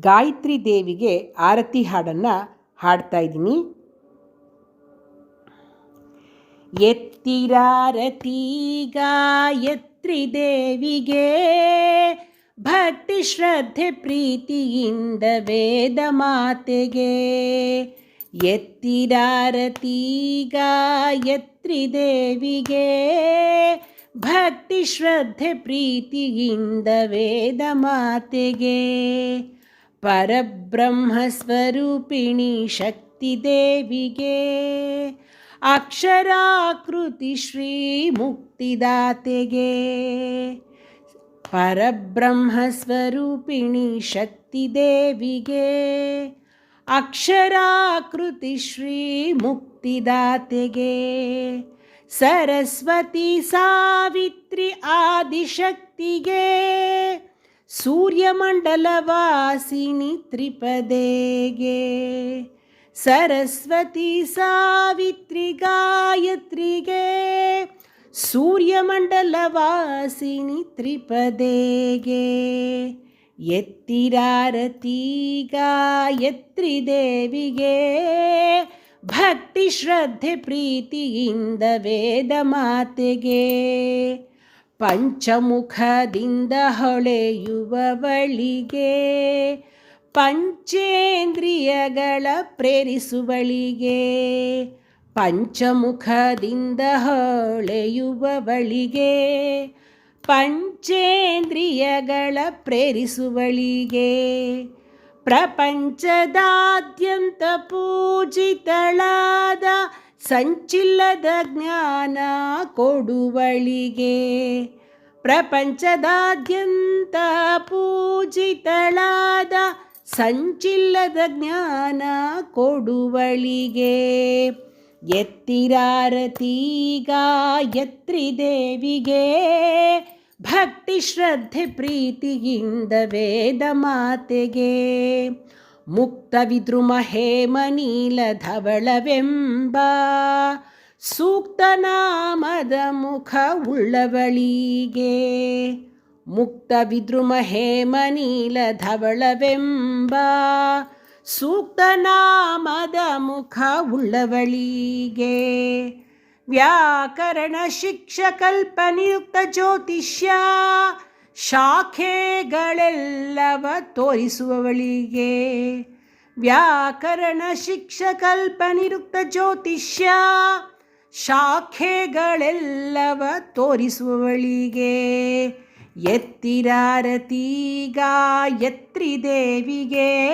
ಗಾಯತ್ರಿ ದೇವಿಗೆ ಆರತಿ ಹಾಡನ್ನು ಹಾಡ್ತಾ ಇದ್ದೀನಿ. ಎತ್ತಿರಾರತಿ ಗಾಯತ್ರಿ ದೇವಿಗೆ ಭಕ್ತಿ ಶ್ರದ್ಧೆ ಪ್ರೀತಿಯಿಂದ ವೇದ ಮಾತೆಗೆ. ಎತ್ತಿರಾರತಿ ಗಾಯತ್ರಿ ದೇವಿಗೆ ಭಕ್ತಿ ಶ್ರದ್ಧೆ ಪ್ರೀತಿಯಿಂದ ವೇದ ಮಾತೆಗೆ. ಪರಬ್ರಹ್ಮ ಸ್ವರೂಪಿಣಿ ಶಕ್ತಿ ದೇವಿಗೆ ಅಕ್ಷರಾಕೃತಿ ಶ್ರೀ ಮುಕ್ತಿದಾತೆಗೆ ಪರಬ್ರಹ್ಮಸ್ವರೂಪಿಣಿ ಶಕ್ತಿ ದೇವಿಗೆ ಅಕ್ಷರಾಕೃತಿ ಶ್ರೀ ಮುಕ್ತಿದಾತೆಗೆ ಸರಸ್ವತಿ ಸಾವಿತ್ರಿ ಆದಿಶಕ್ತಿಗೆ ಸೂರ್ಯಮಂಡಲವಾಸಿನಿ ತ್ರಿಪದೆಗೆ ಸರಸ್ವತಿ ಸಾವಿತ್ರಿ ಗಾಯತ್ರಿಗೆ ಸೂರ್ಯಮಂಡಲವಾಸಿನಿ ತ್ರಿಪದೆಗೆ ಎತ್ತಿರಾರತಿ ಗಾಯತ್ರಿ ದೇವಿಗೆ ಭಕ್ತಿ ಶ್ರದ್ಧೆ ಪ್ರೀತಿಯಿಂದ ವೇದ ಮಾತೆಗೆ ಪಂಚಮುಖದಿಂದ ಹೊಳೆಯುವವಳಿಗೆ ಪಂಚೇಂದ್ರಿಯಗಳ ಪ್ರೇರಿಸುವಳಿಗೆ ಪಂಚಮುಖದಿಂದ ಹೊಳೆಯುವವಳಿಗೆ ಪಂಚೇಂದ್ರಿಯಗಳ ಪ್ರೇರಿಸುವಳಿಗೆ ಪ್ರಪಂಚದಾದ್ಯಂತ ಪೂಜಿತಳಾದ ಸಂಚಿಲ್ಲದ ಜ್ಞಾನ ಕೊಡುವಳಿಗೆ ಪ್ರಪಂಚದಾದ್ಯಂತ ಪೂಜಿತಳಾದ ಸಂಚಿಲ್ಲದ ಜ್ಞಾನ ಕೊಡುವಳಿಗೆ. ಎತ್ತಿರಾರತೀಗ ಯತ್ರಿ ದೇವಿಗೆ, ಭಕ್ತಿ ಶ್ರದ್ಧೆ ಪ್ರೀತಿಯಿಂದ ವೇದ ಮಾತೆಗೆ. ಮುಕ್ತ ವಿದ್ರುಮ ಹೇಮನೀಲ ಧವಳವೆಂಬ ಸೂಕ್ತ ನಾಮದ ಮುಖ ಉಳ್ಳವಳಿಗೆ ಮುಕ್ತ ವಿದ್ರುಮ ಹೇಮನೀಲ ಧವಳವೆಂಬ ಸೂಕ್ತ ನಾಮದ ಮುಖ ಉಳ್ಳವಳಿಗೆ ವ್ಯಾಕರಣ ಶಿಕ್ಷಕಲ್ಪನಿಯುಕ್ತ ಜ್ಯೋತಿಷ್ಯ ಶಾಖೆಗಳೆಲ್ಲವ ತೋರಿಸುವವಳಿಗೆ. ವ್ಯಾಕರಣ ಶಿಕ್ಷಕಲ್ಪನಿರುಕ್ತ ಜ್ಯೋತಿಷ್ಯ ಶಾಖೆಗಳೆಲ್ಲವ ತೋರಿಸುವವಳಿಗೆ. ಎತ್ತಿರಾರತೀಗ ದೇವಿಗೆ.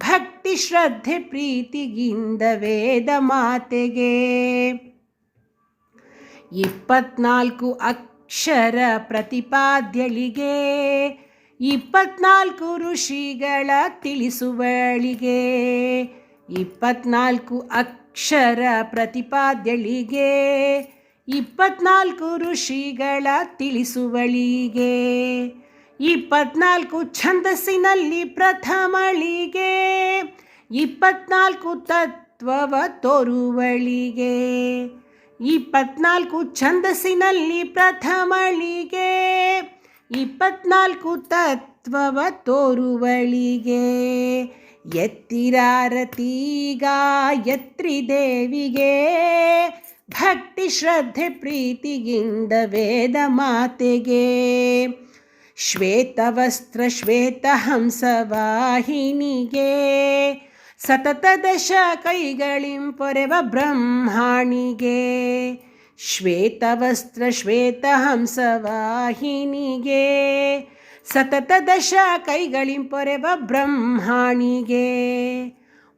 ಭಕ್ತಿ ಶ್ರದ್ಧೆ ಪ್ರೀತಿಗಿಂದ ವೇದ ಮಾತೆಗೆ. ಇಪ್ಪತ್ನಾಲ್ಕು ಅಕ್ಷರ ಪ್ರತಿಪಾದ್ಯಳಿಗೆ, ಇಪ್ಪತ್ನಾಲ್ಕು ಋಷಿಗಳ ತಿಳಿಸುವಳಿಗೆ, ಇಪ್ಪತ್ನಾಲ್ಕು ಅಕ್ಷರ ಪ್ರತಿಪಾದ್ಯಳಿಗೆ, ಇಪ್ಪತ್ನಾಲ್ಕು ಋಷಿಗಳ ತಿಳಿಸುವಳಿಗೆ, ಇಪ್ಪತ್ನಾಲ್ಕು ಛಂದಸ್ಸಿನಲ್ಲಿ ಪ್ರಥಮಳಿಗೆ, ಇಪ್ಪತ್ನಾಲ್ಕು ತತ್ವವ ತೋರುವಳಿಗೆ ಇಪ್ಪತ್ನಾಲ್ಕು ಛಂದಸ್ಸಿನಲ್ಲಿ ಪ್ರಥಮಳಿಗೆ, ಇಪ್ಪತ್ನಾಲ್ಕು ತತ್ವವ ತೋರುವಳಿಗೆ. ಎತ್ತಿರಾರತೀಗ ಗಾಯತ್ರಿ ದೇವಿಗೆ, ಭಕ್ತಿ ಶ್ರದ್ಧೆ ಪ್ರೀತಿಗಿಂದ ವೇದ ಮಾತೆಗೆ. ಶ್ವೇತವಸ್ತ್ರ, ಶ್ವೇತ ಹಂಸವಾಹಿನಿಗೆ ಸತತ ದಶ ಕೈಗಳಿಂ ಪೊರೆವ ಬ್ರಹ್ಮಾಣಿಗೆ ಶ್ವೇತವಸ್ತ್ರ ಶ್ವೇತ ಹಂಸವಾಹಿನಿಗೆ ಸತತ ದಶ ಕೈಗಳಿಂ ಪೊರೆವ ಬ್ರಹ್ಮಾಣಿಗೆ,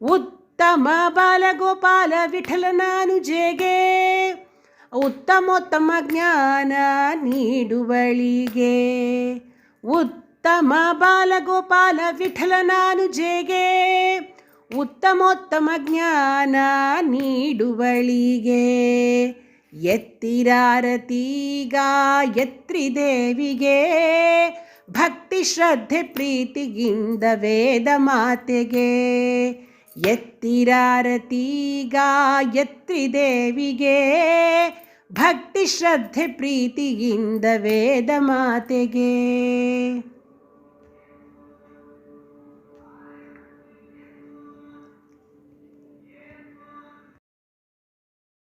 ಉತ್ತಮ ಬಾಲಗೋಪಾಲ ವಿಠಲನಾನುಜೆಗೆ ಉತ್ತಮೋತ್ತಮ ಜ್ಞಾನ ನೀಡುವಳಿಗೆ. ಉತ್ತಮ ಬಾಲಗೋಪಾಲ ವಿಠಲನಾನುಜೆಗೆ ಉತ್ತಮೋತ್ತಮ ಜ್ಞಾನ ನೀಡುವಳಿಗೆ. ಎತ್ತಿರಾರತೀಗ ಎತ್ರಿ ದೇವಿಗೆ. ಭಕ್ತಿ ಶ್ರದ್ಧೆ ಪ್ರೀತಿಗಿಂದ ವೇದ ಮಾತೆಗೆ. ಎತ್ತಿರಾರತೀಗ ಎತ್ರಿ ದೇವಿಗೆ. ಭಕ್ತಿ ಶ್ರದ್ಧೆ ಪ್ರೀತಿಗಿಂದ ವೇದ ಮಾತೆಗೆ.